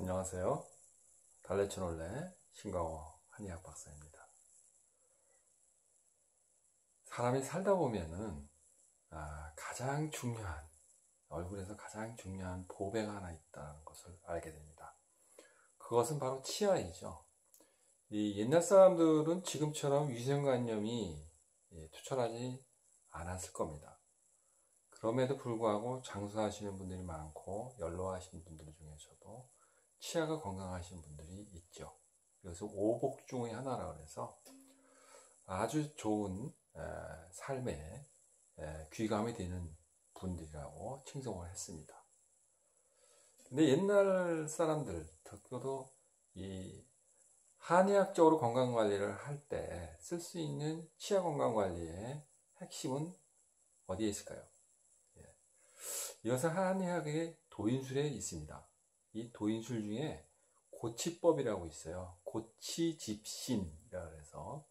안녕하세요. 달래촌올레 신강호 한의학 박사입니다. 사람이 살다 보면은 아, 가장 중요한 얼굴에서 가장 중요한 보배가 하나 있다는 것을 알게 됩니다. 그것은 바로 치아이죠. 이 옛날 사람들은 지금처럼 위생관념이 예, 투철하지 않았을 겁니다. 그럼에도 불구하고 장수하시는 분들이 많고 연로하신 분들 중에서도 치아가 건강하신 분들이 있죠. 그래서 오복 중의 하나라 그래서 아주 좋은 삶에 귀감이 되는 분들이라고 칭송을 했습니다. 근데 옛날 사람들, 특히도 이 한의학적으로 건강 관리를 할 때 쓸 수 있는 치아 건강 관리의 핵심은 어디에 있을까요? 예. 이것은 한의학의 도인술에 있습니다. 이 도인술 중에 고치법이라고 있어요. 고치집신이라 그래서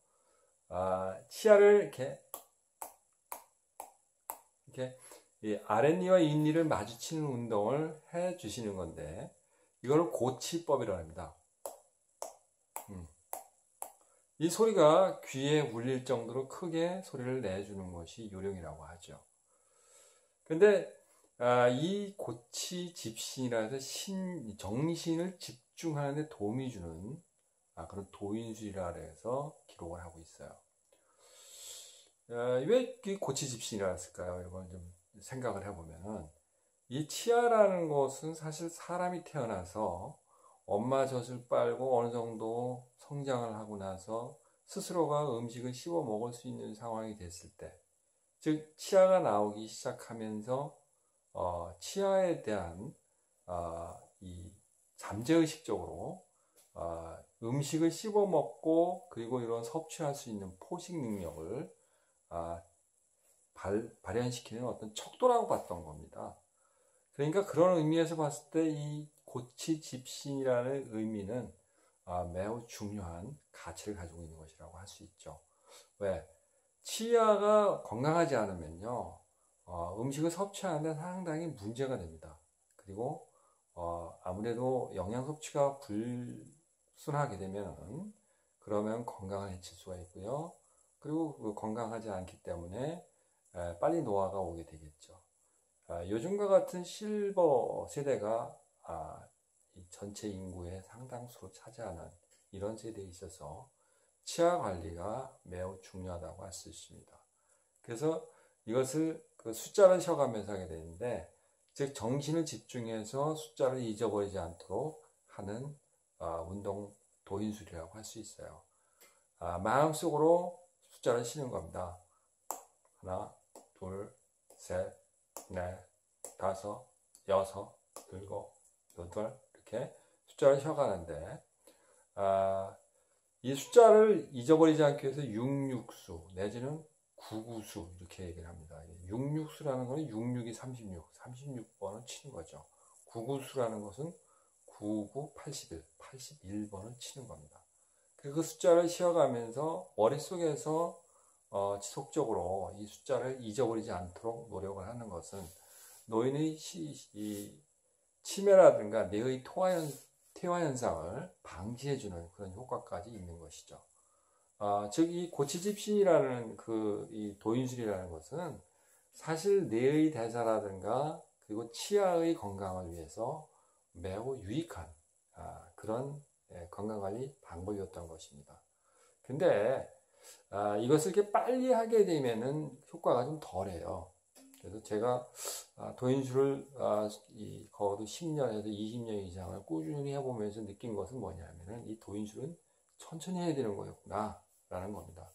아, 치아를 이렇게 이렇게 아랫니와 윗니를 마주치는 운동을 해 주시는 건데 이걸 고치법이라고 합니다. 음. 이 소리가 귀에 울릴 정도로 크게 소리를 내주는 것이 요령이라고 하죠. 근데 아, 이 고치 집신이라 해서 신, 정신을 집중하는 데 도움이 주는 아, 그런 도인술이라 해서 기록을 하고 있어요. 아, 왜 고치 집신이라 했을까요? 이걸 좀 생각을 해보면은 이 치아라는 것은 사실 사람이 태어나서 엄마 젖을 빨고 어느 정도 성장을 하고 나서 스스로가 음식을 씹어 먹을 수 있는 상황이 됐을 때, 즉 치아가 나오기 시작하면서 어, 치아에 대한 어, 이 잠재의식적으로 어, 음식을 씹어 먹고 그리고 이런 섭취할 수 있는 포식 능력을 아, 발, 발현시키는 어떤 척도라고 봤던 겁니다. 그러니까 그런 의미에서 봤을 때 이 고치 집신이라는 의미는 아, 매우 중요한 가치를 가지고 있는 것이라고 할 수 있죠. 왜? 치아가 건강하지 않으면요, 어, 음식을 섭취하는데 상당히 문제가 됩니다. 그리고 어, 아무래도 영양 섭취가 불순하게 되면 그러면 건강을 해칠 수가 있고요. 그리고 그 건강하지 않기 때문에 에, 빨리 노화가 오게 되겠죠. 아, 요즘과 같은 실버 세대가 아, 전체 인구의 상당수로 차지하는 이런 세대에 있어서 치아 관리가 매우 중요하다고 할 수 있습니다. 그래서 이것을 그 숫자를 쉬어가면서 하게 되는데, 즉 정신을 집중해서 숫자를 잊어버리지 않도록 하는 어, 운동 도인술이라고 할 수 있어요. 아, 마음속으로 숫자를 쉬는 겁니다. 하나, 둘, 셋, 넷, 다섯, 여섯, 일곱, 여덟 이렇게 숫자를 쉬어가는데 아, 이 숫자를 잊어버리지 않기 위해서 육육수 내지는 구구수 이렇게 얘기를 합니다. 육육수라는 것은 66이 36, 36번을 치는 거죠. 구구수라는 것은 99, 81, 81번을 치는 겁니다. 그 숫자를 쉬어가면서 머릿속에서 어, 지속적으로 이 숫자를 잊어버리지 않도록 노력을 하는 것은 노인의 시, 이 치매라든가 뇌의 토화현, 퇴화현상을 방지해주는 그런 효과까지 있는 것이죠. 어, 즉, 이 고치집신이라는 그, 이 도인술이라는 것은 사실 뇌의 대사라든가 그리고 치아의 건강을 위해서 매우 유익한 아, 그런 예, 건강관리 방법이었던 것입니다. 근데 아, 이것을 이렇게 빨리 하게 되면은 효과가 좀 덜해요. 그래서 제가 아, 도인술을 아, 이 거의 10년에서 20년 이상을 꾸준히 해보면서 느낀 것은 뭐냐면은 이 도인술은 천천히 해야 되는 거였구나. 라는 겁니다.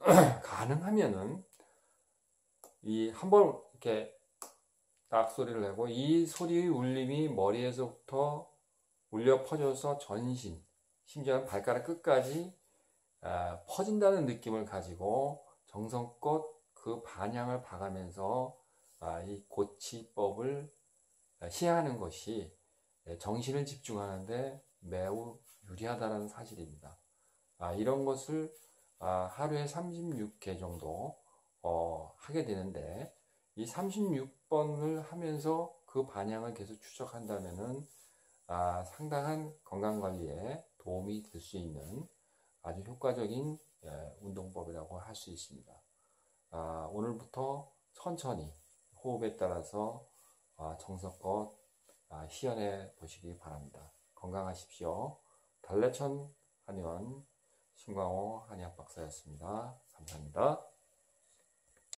가능하면은 이 한번 이렇게 딱 소리를 내고 이 소리의 울림이 머리에서부터 울려 퍼져서 전신, 심지어 발가락 끝까지 아, 퍼진다는 느낌을 가지고 정성껏 그 반향을 봐가면서 아, 이 고치법을 시행하는 것이 정신을 집중하는데 매우 유리하다는 사실입니다. 아, 이런 것을 아, 하루에 36개 정도 어, 하게 되는데 이 36번을 하면서 그 반향을 계속 추적한다면은 아, 상당한 건강 관리에 도움이 될 수 있는 아주 효과적인 예, 운동법이라고 할 수 있습니다. 아, 오늘부터 천천히 호흡에 따라서 아, 정석껏 아, 시연해 보시기 바랍니다. 건강하십시오. 달래천 한의원 신광호 한의학 박사였습니다. 감사합니다.